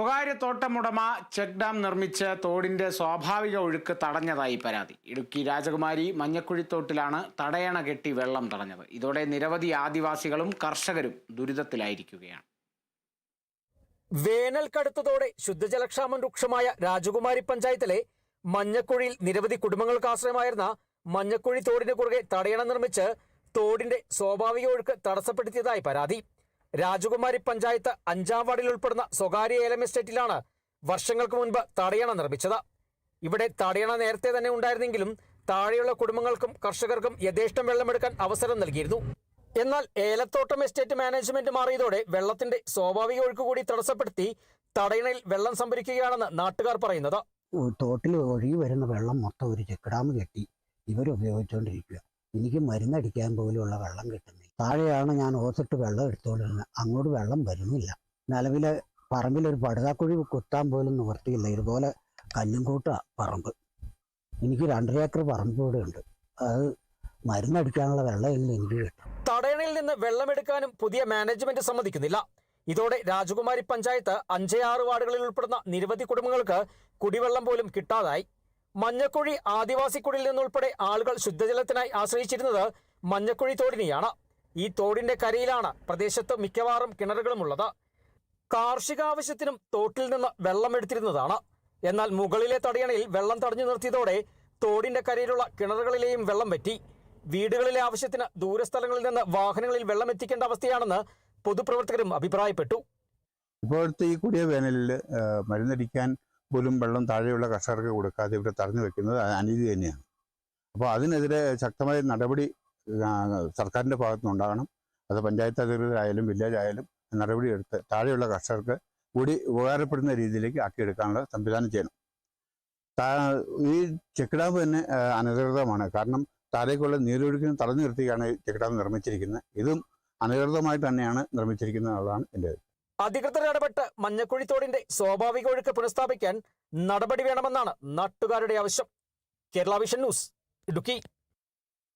സ്വകാര്യ തോട്ടമുടമ check dam നിർമ്മിച്ച് തോടിന്റെ സ്വാഭാവിക ഒഴുക്ക് തടഞ്ഞതായി പരാതി. ഇടുക്കി രാജകുമാരി മഞ്ഞക്കുഴിത്തോട്ടിലാണ് തടയണ കെട്ടി വെള്ളം തടഞ്ഞത്. ഇതോടെ നിരവധി ആദിവാസികളും കർഷകരും ദുരിതത്തിലായിരിക്കുകയാണ്. വേനൽ കടുത്തതോടെ ശുദ്ധജലക്ഷാമം രൂക്ഷമായ രാജകുമാരി പഞ്ചായത്തിലെ മഞ്ഞക്കുഴിയിൽ നിരവധി കുടുംബങ്ങൾക്ക് ആശ്രയമായിരുന്ന മഞ്ഞക്കുഴി തോടിന് കുറുകെ തടയണ നിർമ്മിച്ച് തോടിന്റെ സ്വാഭാവിക ഒഴുക്ക് തടസ്സപ്പെടുത്തിയതായി പരാതി. രാജകുമാരി പഞ്ചായത്ത് അഞ്ചാം വാർഡിൽ ഉൾപ്പെടുന്ന സ്വകാര്യ ഏലം എസ്റ്റേറ്റിലാണ് വർഷങ്ങൾക്ക് മുൻപ് തടയണ നിർമ്മിച്ചത്. ഇവിടെ തടയണ നേരത്തെ തന്നെ ഉണ്ടായിരുന്നെങ്കിലും താഴെയുള്ള കുടുംബങ്ങൾക്കും കർഷകർക്കും യഥേഷ്ടം വെള്ളമെടുക്കാൻ അവസരം നൽകിയിരുന്നു. എന്നാൽ ഏലത്തോട്ടം എസ്റ്റേറ്റ് മാനേജ്മെന്റ് മാറിയതോടെ വെള്ളത്തിന്റെ സ്വാഭാവിക ഒഴുക്ക് കൂടി തടസ്സപ്പെടുത്തി തടയണയിൽ വെള്ളം സംഭരിക്കുകയാണെന്ന് നാട്ടുകാർ പറയുന്നത്. തോട്ടിൽ ഒഴുകി വരുന്ന വെള്ളം മൊത്തം ഒരു ചെക്കിടാമ് കെട്ടി ഇവരുപയോഗിച്ചുകൊണ്ടിരിക്കുക എനിക്ക് മരുന്നടിക്കാൻ പോലുള്ള വെള്ളം കിട്ടുന്നില്ല. താഴെയാണ് ഞാൻ ഓസിട്ട് വെള്ളം എടുത്തുകൊണ്ടിരുന്നത് അങ്ങോട്ട് വെള്ളം വരുന്നില്ല. നിലവിലെ പറമ്പിലൊരു പടുതാക്കുഴി കുത്താൻ പോലും നിവർത്തിയില്ല ഇതുപോലെ കല്ലും കല്ലുംകൂട്ട പറമ്പ്. എനിക്ക് രണ്ടര ഏക്കർ പറമ്പ് ഇവിടെ ഉണ്ട് അത് മരുന്നടിക്കാനുള്ള വെള്ളമില്ല എനിക്ക് കിട്ടും. തടയണയിൽ നിന്ന് വെള്ളമെടുക്കാനും പുതിയ മാനേജ്മെന്റ് സമ്മതിക്കുന്നില്ല. ഇതോടെ രാജകുമാരി പഞ്ചായത്ത് അഞ്ച് ആറ് വാർഡുകളിൽ ഉൾപ്പെടുന്ന നിരവധി കുടുംബങ്ങൾക്ക് കുടിവെള്ളം പോലും കിട്ടാതായി. മഞ്ഞക്കുഴി ആദിവാസി കുടിയിൽ നിന്നുൾപ്പെടെ ആളുകൾ ശുദ്ധജലത്തിനായി ആശ്രയിച്ചിരുന്നത് മഞ്ഞക്കുഴി തോടിനെയാണ്. ഈ തോടിന്റെ കരയിലാണ് പ്രദേശത്ത് മിക്കവാറും കിണറുകളുമുള്ളത്. കാർഷിക ആവശ്യത്തിനും തോട്ടിൽ നിന്ന് വെള്ളമെടുത്തിരുന്നതാണ് എന്നാൽ മുകളിലെ തടയണയിൽ വെള്ളം തടഞ്ഞു നിർത്തിയതോടെ തോടിന്റെ കരയിലുള്ള കിണറുകളിലെയും വെള്ളം വറ്റി വീടുകളിലെ ആവശ്യത്തിന് ദൂരസ്ഥലങ്ങളിൽ നിന്ന് വാഹനങ്ങളിൽ വെള്ളം എത്തിക്കേണ്ട അവസ്ഥയാണെന്ന് പൊതുപ്രവർത്തകരും അഭിപ്രായപ്പെട്ടു. ഇപ്പോഴത്തെ ഈ കുടിയ വേനലിൽ മരുന്നടിക്കാൻ പോലും വെള്ളം താഴെയുള്ള കർഷകർക്ക് കൊടുക്കാതെ ഇവിടെ തടഞ്ഞു വെക്കുന്നത് അനീതി തന്നെയാണ്. അപ്പോൾ അതിനെതിരെ ശക്തമായ നടപടി സർക്കാരിന്റെ ഭാഗത്തു നിന്നുണ്ടാകണം അത് പഞ്ചായത്ത് അധികൃതരായാലും വില്ലേജ് ആയാലും നടപടി എടുത്ത് താഴെയുള്ള കർഷകർക്ക് കൂടി ഉപകാരപ്പെടുന്ന രീതിയിലേക്ക് ആക്കിയെടുക്കാനുള്ള സംവിധാനം ചെയ്യണം. ഈ ചെക്ക് ഡാം തന്നെ അനധികൃതമാണ്. കാരണം താഴേക്കുള്ള നീരൊഴുക്കിനെ തടഞ്ഞു നിർത്തിയാണ് ചെക്ക് ഡാം നിർമ്മിച്ചിരിക്കുന്നത്. ഇതും അനധികൃതമായിട്ട് തന്നെയാണ് നിർമ്മിച്ചിരിക്കുന്നത് എന്നുള്ളതാണ് എന്റെ അധികൃതർ ഇടപെട്ട് മഞ്ഞക്കുഴിത്തോടിന്റെ സ്വാഭാവിക ഒഴുക്ക് പുനഃസ്ഥാപിക്കാൻ നടപടി വേണമെന്നാണ് നാട്ടുകാരുടെ ആവശ്യം. Kerala vision news Idukki.